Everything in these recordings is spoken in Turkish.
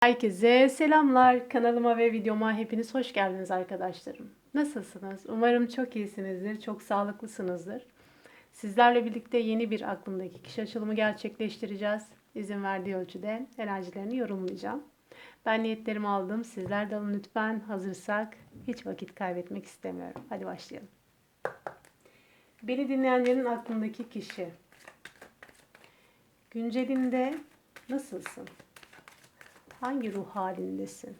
Herkese selamlar. Kanalıma ve videoma hepiniz hoş geldiniz arkadaşlarım. Nasılsınız? Umarım çok iyisinizdir, çok sağlıklısınızdır. Sizlerle birlikte yeni bir aklımdaki kişi açılımı gerçekleştireceğiz. İzin verdiği ölçüde enerjilerini yorumlayacağım. Ben niyetlerimi aldım. Sizler de alın lütfen. Hazırsak hiç vakit kaybetmek istemiyorum. Hadi başlayalım. Beni dinleyenlerin aklındaki kişi. Güncelinde nasılsın? Hangi ruh halindesin?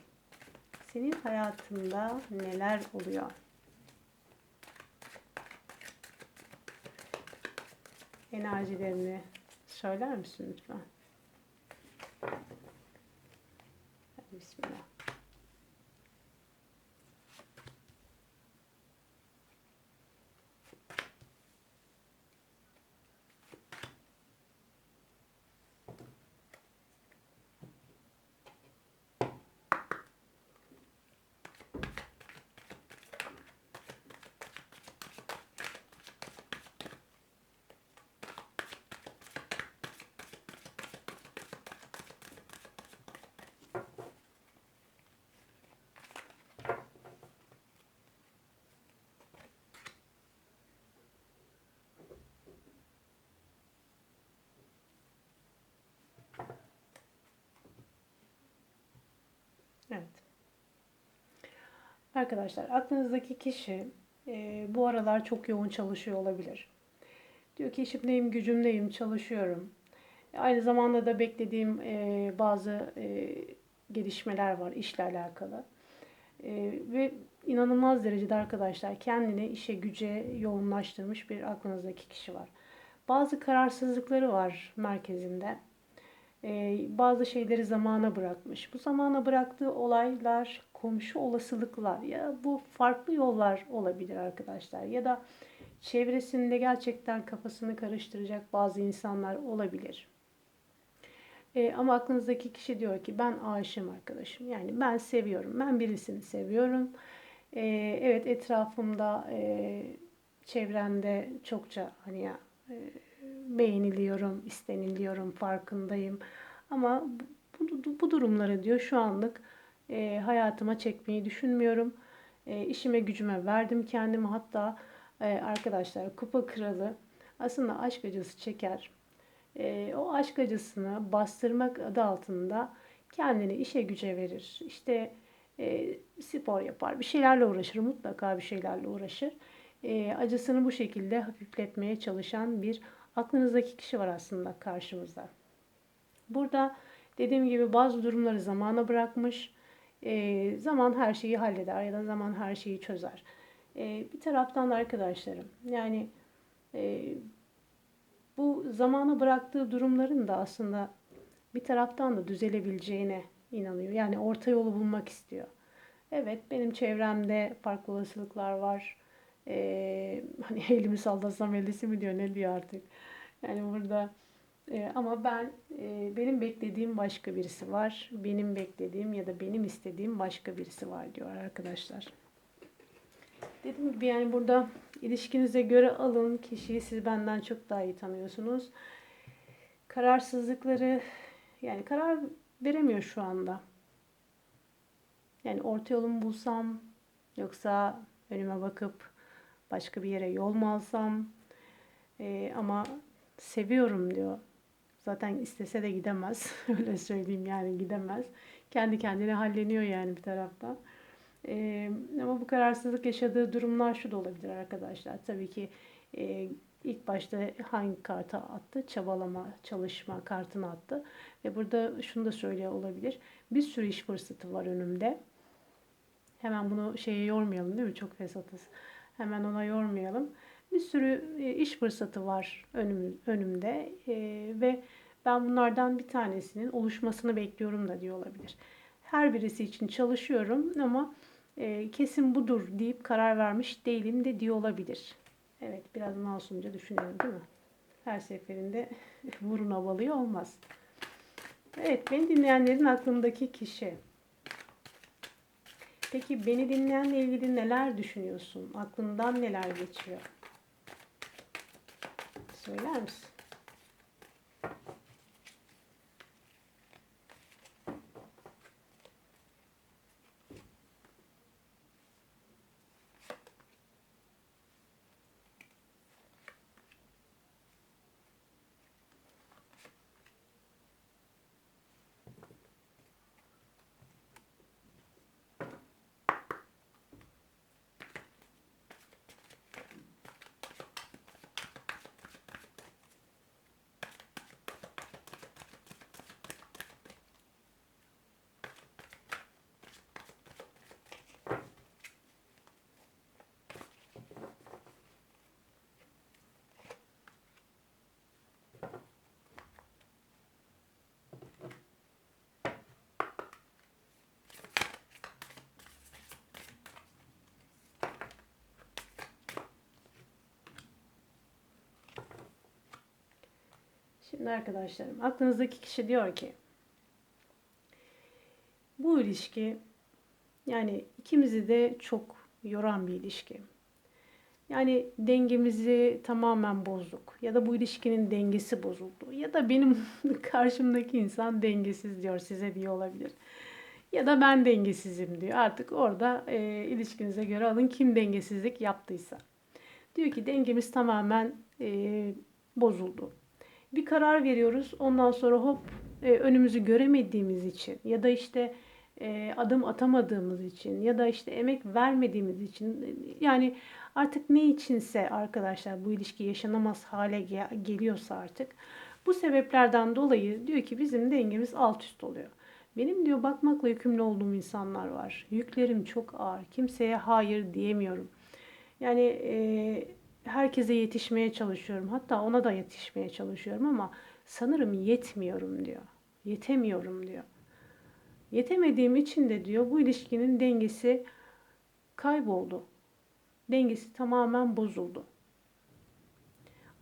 Senin hayatında neler oluyor? Enerjilerini söyler misin lütfen? Hadi Bismillah. Evet. Arkadaşlar aklınızdaki kişi e, bu aralar çok yoğun çalışıyor olabilir. Diyor ki işimdeyim, gücümdeyim, çalışıyorum. Aynı zamanda da beklediğim e, bazı e, gelişmeler var işle alakalı. E, ve inanılmaz derecede arkadaşlar kendini işe güce yoğunlaştırmış bir aklınızdaki kişi var. Bazı kararsızlıkları var merkezinde. Ee, bazı şeyleri zamana bırakmış. Bu zamana bıraktığı olaylar, komşu olasılıklar ya bu farklı yollar olabilir arkadaşlar. Ya da çevresinde gerçekten kafasını karıştıracak bazı insanlar olabilir. Ee, ama aklınızdaki kişi diyor ki ben aşığım arkadaşım. Yani ben seviyorum. Ben birisini seviyorum. Ee, evet etrafımda, e, çevremde çokça hani ya e, beğeniliyorum, isteniliyorum, farkındayım. Ama bu, bu durumları diyor şu anlık e, hayatıma çekmeyi düşünmüyorum. E, işime gücüme verdim kendimi. Hatta e, arkadaşlar kupa kralı aslında aşk acısı çeker. E, o aşk acısını bastırmak adı altında kendini işe güce verir. İşte e, spor yapar, bir şeylerle uğraşır, mutlaka bir şeylerle uğraşır. E, acısını bu şekilde hafifletmeye çalışan bir aklınızdaki kişi var aslında karşımızda. Burada dediğim gibi bazı durumları zamana bırakmış. E, zaman her şeyi halleder ya da zaman her şeyi çözer. E, bir taraftan da arkadaşlarım yani e, bu zamana bıraktığı durumların da aslında bir taraftan da düzelebileceğine inanıyor. Yani orta yolu bulmak istiyor. Evet benim çevremde farklı olasılıklar var. Ee, hani elimi sallasam ellisi mi diyor ne diyor artık. Yani burada e, ama ben e, benim beklediğim başka birisi var. Benim beklediğim ya da benim istediğim başka birisi var diyor arkadaşlar. Dediğim gibi yani burada ilişkinize göre alın kişiyi siz benden çok daha iyi tanıyorsunuz. Kararsızlıkları yani karar veremiyor şu anda. Yani orta yolumu bulsam yoksa önüme bakıp başka bir yere yol mu alsam ee, ama seviyorum diyor. Zaten istese de gidemez. Öyle söyleyeyim yani gidemez. Kendi kendine halleniyor yani bir taraftan. Ee, ama bu kararsızlık yaşadığı durumlar şu da olabilir arkadaşlar. Tabii ki e, ilk başta hangi kartı attı? Çabalama, çalışma kartını attı. Ve burada şunu da söylüyor olabilir. Bir sürü iş fırsatı var önümde. Hemen bunu şeye yormayalım değil mi? Çok fesatız. Hemen ona yormayalım. Bir sürü e, iş fırsatı var önüm, önümde e, ve ben bunlardan bir tanesinin oluşmasını bekliyorum da diyor olabilir. Her birisi için çalışıyorum ama e, kesin budur deyip karar vermiş değilim de diyor olabilir. Evet biraz masumca düşünelim değil mi? Her seferinde vurun havalıyor olmaz. Evet beni dinleyenlerin aklındaki kişi. Peki beni dinleyenle ilgili neler düşünüyorsun? Aklından neler geçiyor? Söyler misin? Şimdi arkadaşlarım aklınızdaki kişi diyor ki bu ilişki yani ikimizi de çok yoran bir ilişki. Yani dengemizi tamamen bozduk ya da bu ilişkinin dengesi bozuldu ya da benim karşımdaki insan dengesiz diyor size diye olabilir. Ya da ben dengesizim diyor. Artık orada e, ilişkinize göre alın kim dengesizlik yaptıysa. Diyor ki dengemiz tamamen e, bozuldu. Bir karar veriyoruz. Ondan sonra hop e, önümüzü göremediğimiz için ya da işte e, adım atamadığımız için ya da işte emek vermediğimiz için yani artık ne içinse arkadaşlar bu ilişki yaşanamaz hale gel- geliyorsa artık bu sebeplerden dolayı diyor ki bizim dengemiz alt üst oluyor. Benim diyor bakmakla yükümlü olduğum insanlar var. Yüklerim çok ağır. Kimseye hayır diyemiyorum. Yani e, herkese yetişmeye çalışıyorum. Hatta ona da yetişmeye çalışıyorum ama sanırım yetmiyorum diyor. Yetemiyorum diyor. Yetemediğim için de diyor bu ilişkinin dengesi kayboldu. Dengesi tamamen bozuldu.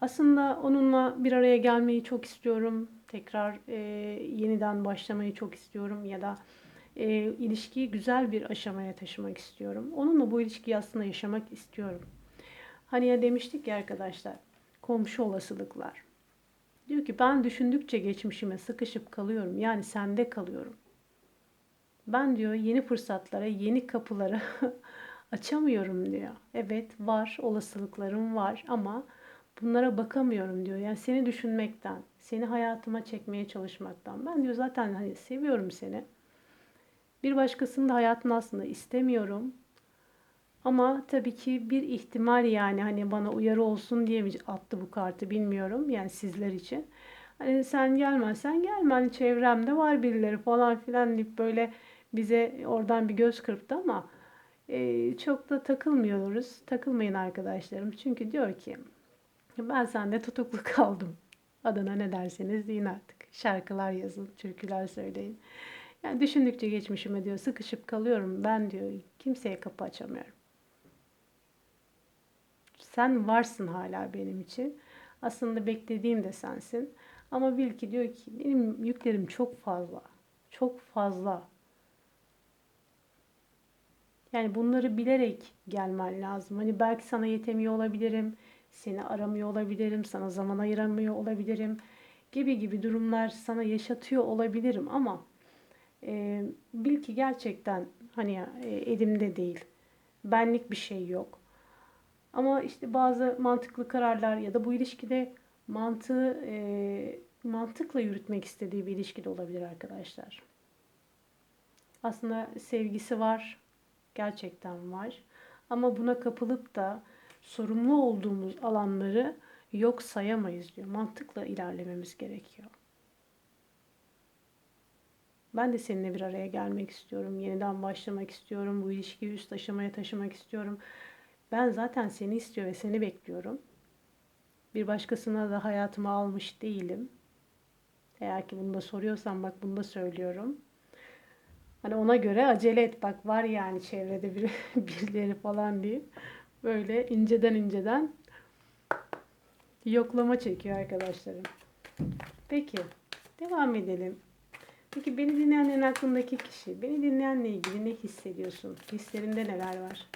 Aslında onunla bir araya gelmeyi çok istiyorum. Tekrar e, yeniden başlamayı çok istiyorum ya da e, ilişkiyi güzel bir aşamaya taşımak istiyorum. Onunla bu ilişkiyi aslında yaşamak istiyorum. Hani ya demiştik ya arkadaşlar, komşu olasılıklar. Diyor ki ben düşündükçe geçmişime sıkışıp kalıyorum. Yani sende kalıyorum. Ben diyor yeni fırsatlara, yeni kapılara açamıyorum diyor. Evet var, olasılıklarım var ama bunlara bakamıyorum diyor. Yani seni düşünmekten, seni hayatıma çekmeye çalışmaktan. Ben diyor zaten hani seviyorum seni. Bir başkasını da hayatımda aslında istemiyorum. Ama tabii ki bir ihtimal yani hani bana uyarı olsun diye mi attı bu kartı bilmiyorum. Yani sizler için. Hani sen gelmezsen gelme. Hani çevremde var birileri falan filan deyip böyle bize oradan bir göz kırptı ama e, çok da takılmıyoruz. Takılmayın arkadaşlarım. Çünkü diyor ki ben sende tutuklu kaldım. Adına ne derseniz deyin artık. Şarkılar yazın, türküler söyleyin. Yani düşündükçe geçmişime diyor sıkışıp kalıyorum. Ben diyor kimseye kapı açamıyorum. Sen varsın hala benim için. Aslında beklediğim de sensin. Ama bil ki diyor ki benim yüklerim çok fazla. Çok fazla. Yani bunları bilerek gelmen lazım. Hani belki sana yetemiyor olabilirim. Seni aramıyor olabilirim. Sana zaman ayıramıyor olabilirim. Gibi gibi durumlar sana yaşatıyor olabilirim ama e, bil ki gerçekten hani e, elimde değil. Benlik bir şey yok. Ama işte bazı mantıklı kararlar ya da bu ilişkide mantığı e, mantıkla yürütmek istediği bir ilişki de olabilir arkadaşlar. Aslında sevgisi var. Gerçekten var. Ama buna kapılıp da sorumlu olduğumuz alanları yok sayamayız diyor. Mantıkla ilerlememiz gerekiyor. Ben de seninle bir araya gelmek istiyorum. Yeniden başlamak istiyorum. Bu ilişkiyi üst aşamaya taşımak istiyorum. Ben zaten seni istiyor ve seni bekliyorum. Bir başkasına da hayatıma almış değilim. Eğer ki bunu da soruyorsan bak bunu da söylüyorum. Hani ona göre acele et bak var yani çevrede bir, birileri falan diye. Böyle inceden inceden yoklama çekiyor arkadaşlarım. Peki devam edelim. Peki beni dinleyenlerin aklındaki kişi, beni dinleyenle ilgili ne hissediyorsun? Hislerinde neler var?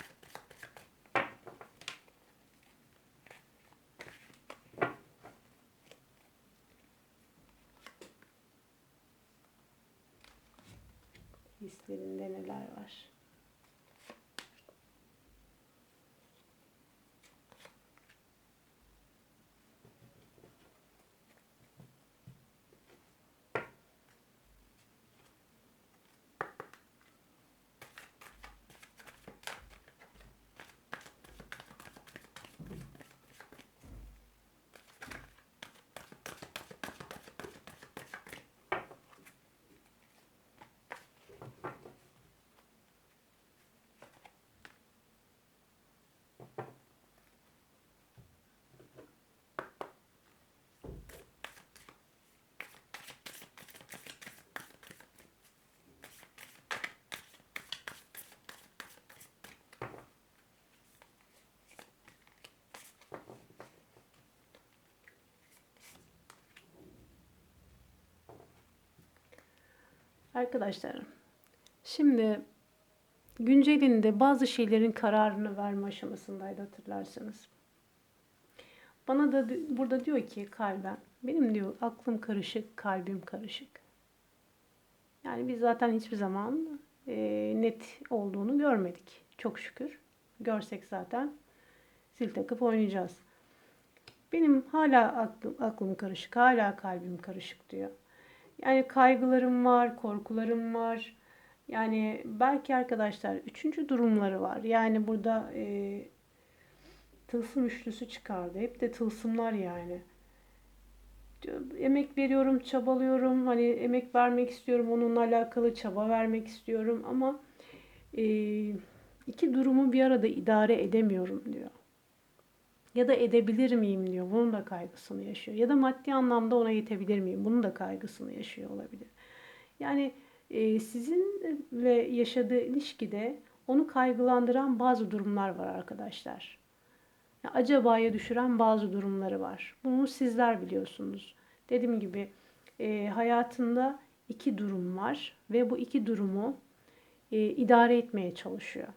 Hislerinde neler var? Arkadaşlar, şimdi güncelinde bazı şeylerin kararını verme aşamasındaydı hatırlarsanız. Bana da burada diyor ki kalben, benim diyor aklım karışık, kalbim karışık. Yani biz zaten hiçbir zaman e, net olduğunu görmedik. Çok şükür. Görsek zaten zil takıp oynayacağız. Benim hala aklım, aklım karışık, hala kalbim karışık diyor. Yani kaygılarım var, korkularım var. Yani belki arkadaşlar üçüncü durumları var. Yani burada e, tılsım üçlüsü çıkardı. Hep de tılsımlar yani. Emek veriyorum, çabalıyorum. Hani emek vermek istiyorum, onunla alakalı çaba vermek istiyorum ama e, iki durumu bir arada idare edemiyorum diyor. Ya da edebilir miyim diyor. Bunun da kaygısını yaşıyor. Ya da maddi anlamda ona yetebilir miyim? Bunun da kaygısını yaşıyor olabilir. Yani e, sizin ve yaşadığı ilişkide onu kaygılandıran bazı durumlar var arkadaşlar. Ya acabaya düşüren bazı durumları var. Bunu sizler biliyorsunuz. Dediğim gibi e, hayatında iki durum var ve bu iki durumu e, idare etmeye çalışıyor.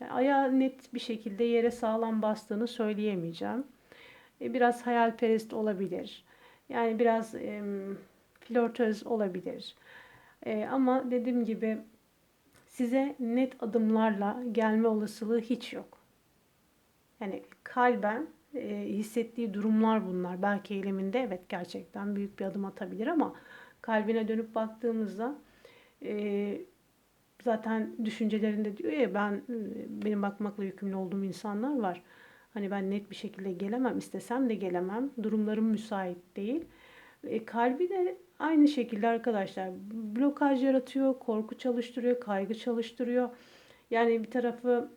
Yani ayağı net bir şekilde yere sağlam bastığını söyleyemeyeceğim. E, biraz hayalperest olabilir. Yani biraz e, flörtöz olabilir. E, ama dediğim gibi size net adımlarla gelme olasılığı hiç yok. Yani kalben e, hissettiği durumlar bunlar. Belki eyleminde evet gerçekten büyük bir adım atabilir ama kalbine dönüp baktığımızda e, zaten düşüncelerinde diyor ya ben e, benim bakmakla yükümlü olduğum insanlar var. Hani ben net bir şekilde gelemem, istesem de gelemem. Durumlarım müsait değil. E, kalbi de aynı şekilde arkadaşlar blokaj yaratıyor, korku çalıştırıyor, kaygı çalıştırıyor. Yani bir tarafı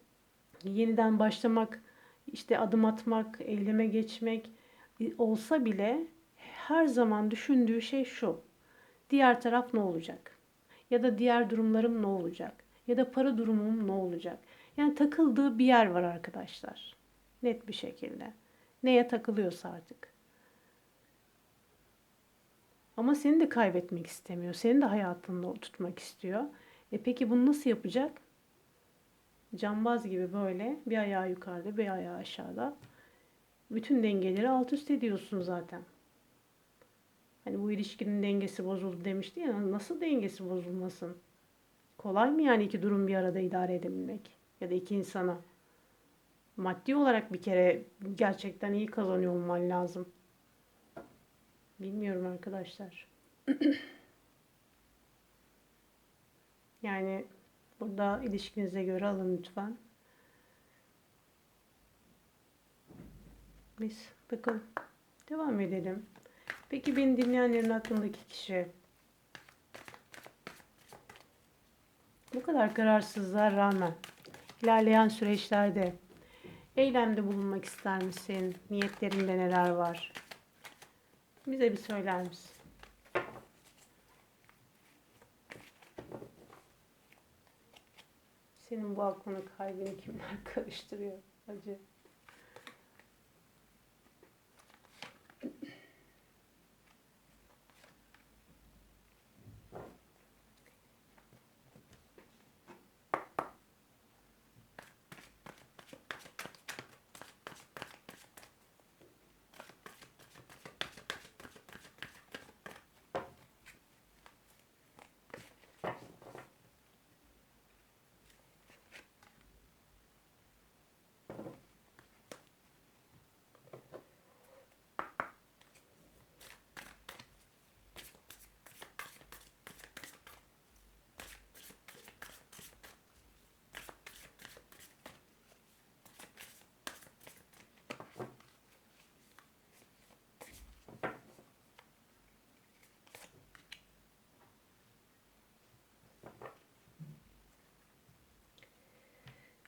yeniden başlamak, işte adım atmak, eyleme geçmek e, olsa bile her zaman düşündüğü şey şu. Diğer taraf ne olacak? Ya da diğer durumlarım ne olacak? Ya da para durumum ne olacak? Yani takıldığı bir yer var arkadaşlar. Net bir şekilde. Neye takılıyorsa artık. Ama seni de kaybetmek istemiyor. Seni de hayatında tutmak istiyor. E peki bunu nasıl yapacak? Cambaz gibi böyle bir ayağı yukarıda bir ayağı aşağıda. Bütün dengeleri alt üst ediyorsun zaten. Hani bu ilişkinin dengesi bozuldu demişti ya nasıl dengesi bozulmasın? Kolay mı yani iki durum bir arada idare edebilmek? Ya da iki insana. Maddi olarak bir kere gerçekten iyi kazanıyor olman lazım. Bilmiyorum arkadaşlar. yani burada ilişkinize göre alın lütfen. Biz bakalım. Devam edelim. Peki beni dinleyenlerin aklındaki kişi bu kadar kararsızlığa rağmen ilerleyen süreçlerde eylemde bulunmak ister misin? Niyetlerinde neler var? Bize bir söyler misin? Senin bu aklını kalbini kimler karıştırıyor acı?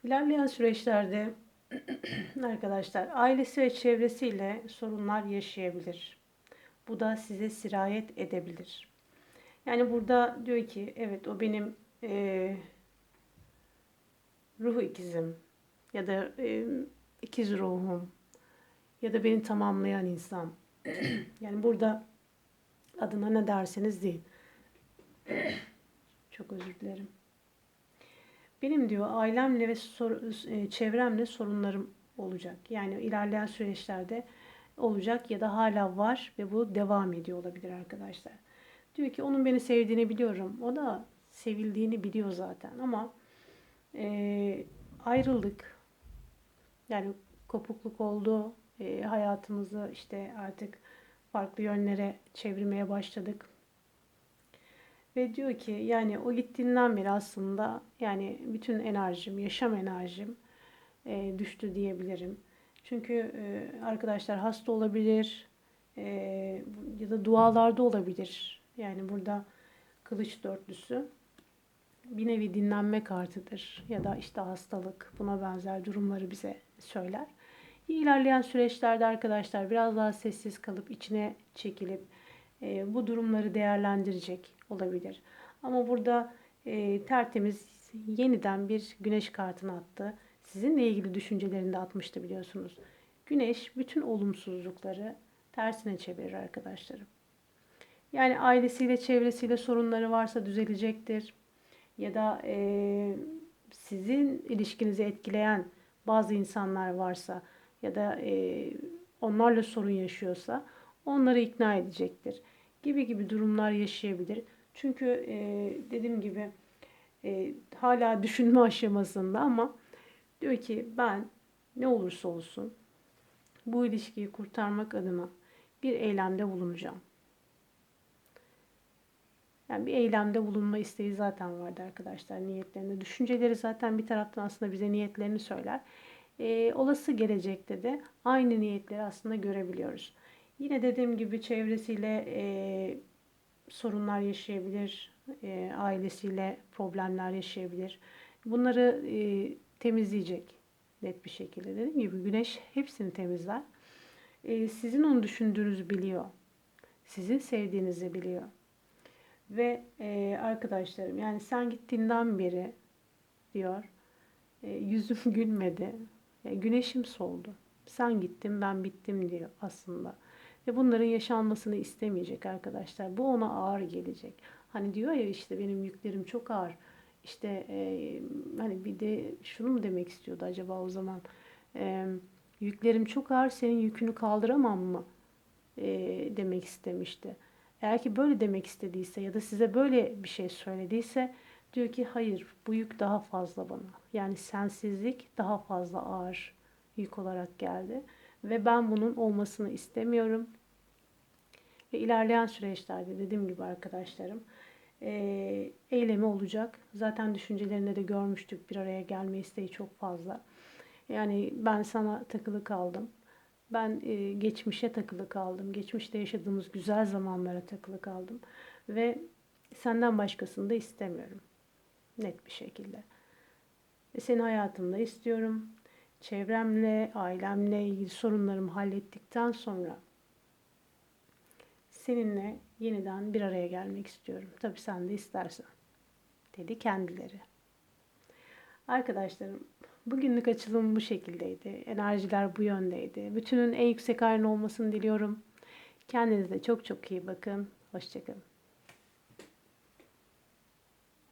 İlerleyen süreçlerde arkadaşlar ailesi ve çevresiyle sorunlar yaşayabilir. Bu da size sirayet edebilir. Yani burada diyor ki evet o benim e, ruh ikizim ya da e, ikiz ruhum ya da beni tamamlayan insan. yani burada adına ne derseniz deyin. Çok özür dilerim. Benim diyor ailemle ve sor- e, çevremle sorunlarım olacak. Yani ilerleyen süreçlerde olacak ya da hala var ve bu devam ediyor olabilir arkadaşlar. Diyor ki onun beni sevdiğini biliyorum. O da sevildiğini biliyor zaten ama e, ayrıldık. Yani kopukluk oldu. E, hayatımızı işte artık farklı yönlere çevirmeye başladık. Ve diyor ki yani o gittiğinden beri aslında yani bütün enerjim, yaşam enerjim e, düştü diyebilirim. Çünkü e, arkadaşlar hasta olabilir e, ya da dualarda olabilir. Yani burada kılıç dörtlüsü bir nevi dinlenme kartıdır ya da işte hastalık buna benzer durumları bize söyler. İlerleyen süreçlerde arkadaşlar biraz daha sessiz kalıp içine çekilip e, bu durumları değerlendirecek olabilir. Ama burada e, tertemiz yeniden bir güneş kartını attı. Sizinle ilgili düşüncelerini de atmıştı biliyorsunuz. Güneş bütün olumsuzlukları tersine çevirir arkadaşlarım. Yani ailesiyle, çevresiyle sorunları varsa düzelecektir. Ya da e, sizin ilişkinizi etkileyen bazı insanlar varsa ya da e, onlarla sorun yaşıyorsa onları ikna edecektir. Gibi gibi durumlar yaşayabilir. Çünkü e, dediğim gibi e, hala düşünme aşamasında ama diyor ki ben ne olursa olsun bu ilişkiyi kurtarmak adına bir eylemde bulunacağım. Yani bir eylemde bulunma isteği zaten vardı arkadaşlar niyetlerinde. Düşünceleri zaten bir taraftan aslında bize niyetlerini söyler. Ee, olası gelecekte de aynı niyetleri aslında görebiliyoruz. Yine dediğim gibi çevresiyle e, sorunlar yaşayabilir, e, ailesiyle problemler yaşayabilir. Bunları e, temizleyecek net bir şekilde. Dediğim gibi güneş hepsini temizler. E, sizin onu düşündüğünüzü biliyor. Sizin sevdiğinizi biliyor. Ve e, arkadaşlarım yani sen gittiğinden beri diyor e, yüzüm gülmedi. E, güneşim soldu. Sen gittin ben bittim diyor aslında. Ve bunların yaşanmasını istemeyecek arkadaşlar. Bu ona ağır gelecek. Hani diyor ya işte benim yüklerim çok ağır. İşte e, hani bir de şunu mu demek istiyordu acaba o zaman? E, yüklerim çok ağır senin yükünü kaldıramam mı? E, demek istemişti. Eğer ki böyle demek istediyse ya da size böyle bir şey söylediyse diyor ki hayır bu yük daha fazla bana. Yani sensizlik daha fazla ağır yük olarak geldi. Ve ben bunun olmasını istemiyorum. Ve ilerleyen süreçlerde dediğim gibi arkadaşlarım e, eylemi olacak. Zaten düşüncelerinde de görmüştük bir araya gelme isteği çok fazla. Yani ben sana takılı kaldım. Ben e, geçmişe takılı kaldım. Geçmişte yaşadığımız güzel zamanlara takılı kaldım. Ve senden başkasını da istemiyorum. Net bir şekilde. Ve seni hayatımda istiyorum çevremle, ailemle ilgili sorunlarımı hallettikten sonra seninle yeniden bir araya gelmek istiyorum. Tabii sen de istersen. Dedi kendileri. Arkadaşlarım bugünlük açılım bu şekildeydi. Enerjiler bu yöndeydi. Bütünün en yüksek ayarın olmasını diliyorum. Kendinize çok çok iyi bakın. Hoşçakalın.